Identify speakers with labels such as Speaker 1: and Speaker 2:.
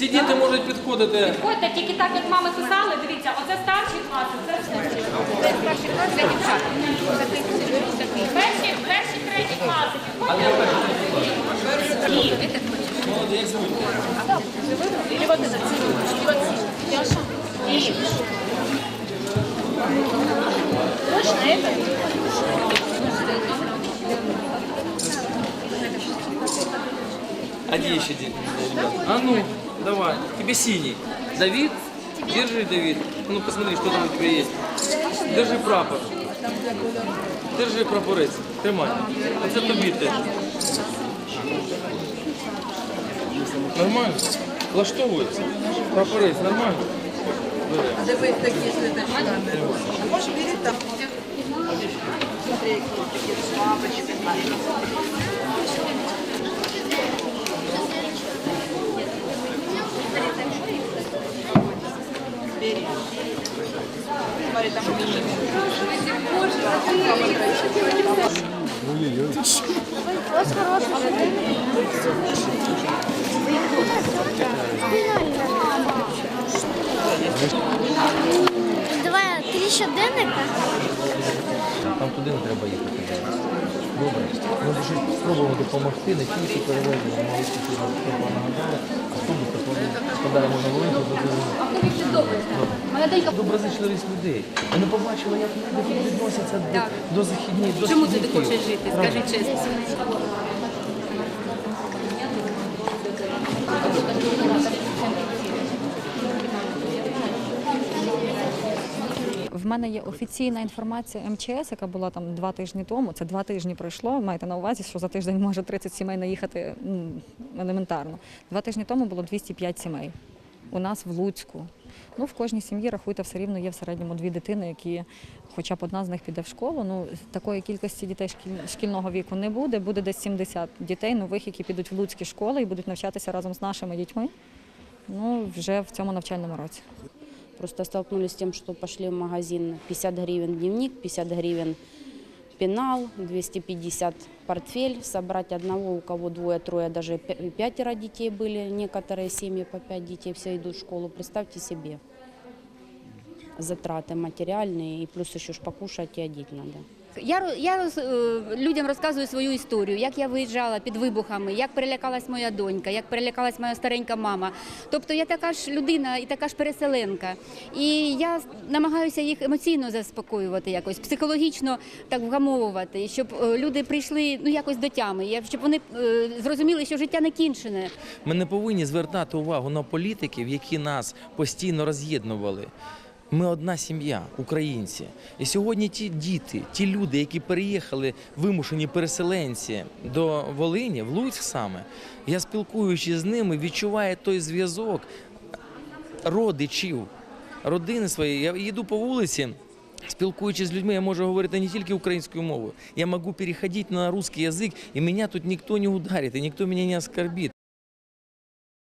Speaker 1: Всі діти можуть підходити.
Speaker 2: Підходьте тільки так, як мами писали, дивіться, оце старші класи, це це старші класи для дівчат. Перші, перші, треті класи, підходьте. І. Точно это?
Speaker 1: А где еще дети? А ну, давай. Тебе синий. Давид? Держи, Давид. Ну посмотри, что там у тебя есть. Держи прапор. Держи прапорець. Тримай. Оце тобі теж. Нормально? Влаштовується? Прапорець, нормально? Бери.
Speaker 3: Дивись такі слідочками. А може бери там. Смотри, які такі Смотри, там
Speaker 4: Давай три щоденника.
Speaker 5: Там туди не треба їхати. Добре. Ми дуже спробуємо допомогти не тільки перевезення малих нагадали, автобус також складаємо на Волинку. Доброзичливість людей. Вони побачили, як люди відносяться до, до західні, до
Speaker 2: Чому ти хочеш жити? Скажи чесно.
Speaker 6: В мене є офіційна інформація МЧС, яка була там два тижні тому. Це два тижні пройшло. Маєте на увазі, що за тиждень може 30 сімей наїхати елементарно. Два тижні тому було 205 сімей. У нас в Луцьку. Ну, в кожній сім'ї, рахуйте, все рівно є в середньому дві дитини, які хоча б одна з них піде в школу. Ну, такої кількості дітей шкіль- шкільного віку не буде. Буде десь 70 дітей нових, які підуть в луцькі школи і будуть навчатися разом з нашими дітьми. Ну, вже в цьому навчальному році.
Speaker 7: Просто столкнулись с тем, что пошли в магазин 50 гривен дневник, 50 гривен пенал, 250 портфель. Собрать одного, у кого двое-трое, даже пя- пятеро детей были, некоторые семьи по пять детей, все идут в школу. Представьте себе затраты материальные, и плюс еще ж покушать и одеть надо.
Speaker 2: Я, я роз, е, людям розказую свою історію, як я виїжджала під вибухами, як перелякалась моя донька, як перелякалась моя старенька мама. Тобто я така ж людина і така ж переселенка. І я намагаюся їх емоційно заспокоювати, якось психологічно так вгамовувати, щоб е, люди прийшли ну якось до тями, щоб вони е, зрозуміли, що життя не кінчене.
Speaker 1: Ми не повинні звертати увагу на політиків, які нас постійно роз'єднували. Ми одна сім'я, українці. І сьогодні ті діти, ті люди, які переїхали, вимушені переселенці до Волині, в Луцьк саме, я спілкуючись з ними, відчуваю той зв'язок родичів, родини своєї. Я їду по вулиці. Спілкуючись з людьми, я можу говорити не тільки українською мовою. Я можу переходити на русский язик, і мене тут ніхто не ударить, і ніхто мене не оскорбить.